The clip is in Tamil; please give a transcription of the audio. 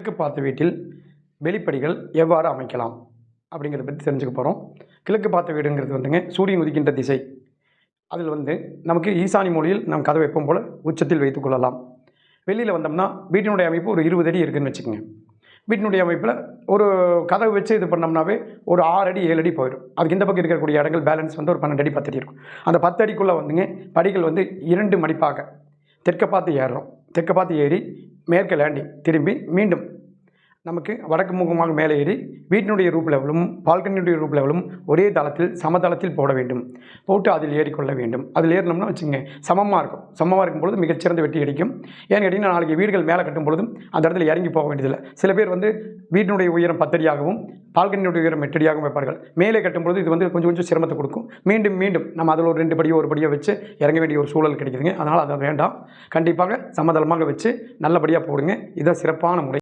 கிழக்கு பார்த்த வீட்டில் வெளிப்படிகள் எவ்வாறு அமைக்கலாம் அப்படிங்கிறத பற்றி தெரிஞ்சுக்க போகிறோம் கிழக்கு பார்த்த வீடுங்கிறது வந்துங்க சூரியன் உதிக்கின்ற திசை. அதில் வந்து நமக்கு ஈசானி மொழியில் நம் கதவை எப்பவும் போல் உச்சத்தில் வைத்துக் கொள்ளலாம். வெளியில் வந்தோம்னா வீட்டினுடைய அமைப்பு ஒரு இருபது அடி இருக்குதுன்னு வச்சுக்கோங்க. வீட்டினுடைய அமைப்பில் ஒரு கதவை வச்சு இது பண்ணோம்னாவே ஒரு ஆறு அடி ஏழு அடி போயிடும். அதுக்கு இந்த பக்கம் இருக்கக்கூடிய இடங்கள் பேலன்ஸ் வந்து ஒரு பன்னெண்டு அடி பத்து அடி இருக்கும். அந்த பத்து அடிக்குள்ளே வந்துங்க படிகள் வந்து இரண்டு மடிப்பாக தெற்க பார்த்து ஏறுறோம். தெற்க பார்த்து ஏறி மேற்கிலாண்டி திரும்பி மீண்டும். நமக்கு வடக்கு முகமாக மேலே ஏறி வீட்டினுடைய ரூப் லெவலும் பால்கனியுடைய ரூப் லெவலும் ஒரே தளத்தில் சமதளத்தில் போட வேண்டும். போட்டு அதில் ஏறிக்கொள்ள வேண்டும். அதில் ஏறினோம்னா வச்சுங்க சமமாக இருக்கும். சமமாக இருக்கும் பொழுது மிகச்சிறந்த வெட்டி அடிக்கும் ஏன்னு கேட்டிங்கன்னா நாளைக்கு வீடுகள் மேலே கட்டும் பொழுதும் அந்த இடத்துல இறங்கி போக வேண்டியதில்லை. சில பேர் வந்து வீட்டினுடைய உயரம் பத்தடியாகவும் பால்கனியுடைய உயரம் எட்டடியாகவும் வைப்பார்கள். மேலே கட்டும் பொழுது இது வந்து கொஞ்சம் கொஞ்சம் சிரமத்தை கொடுக்கும். மீண்டும் மீண்டும் நம்ம அதில் ஒரு ரெண்டு படியோ ஒரு படியோ வச்சு இறங்க வேண்டிய ஒரு சூழல் கிடைக்குதுங்க. அதனால் அதை வேண்டாம். கண்டிப்பாக சமதளமாக வச்சு நல்லபடியாக போடுங்க. இதுதான் சிறப்பான முறை.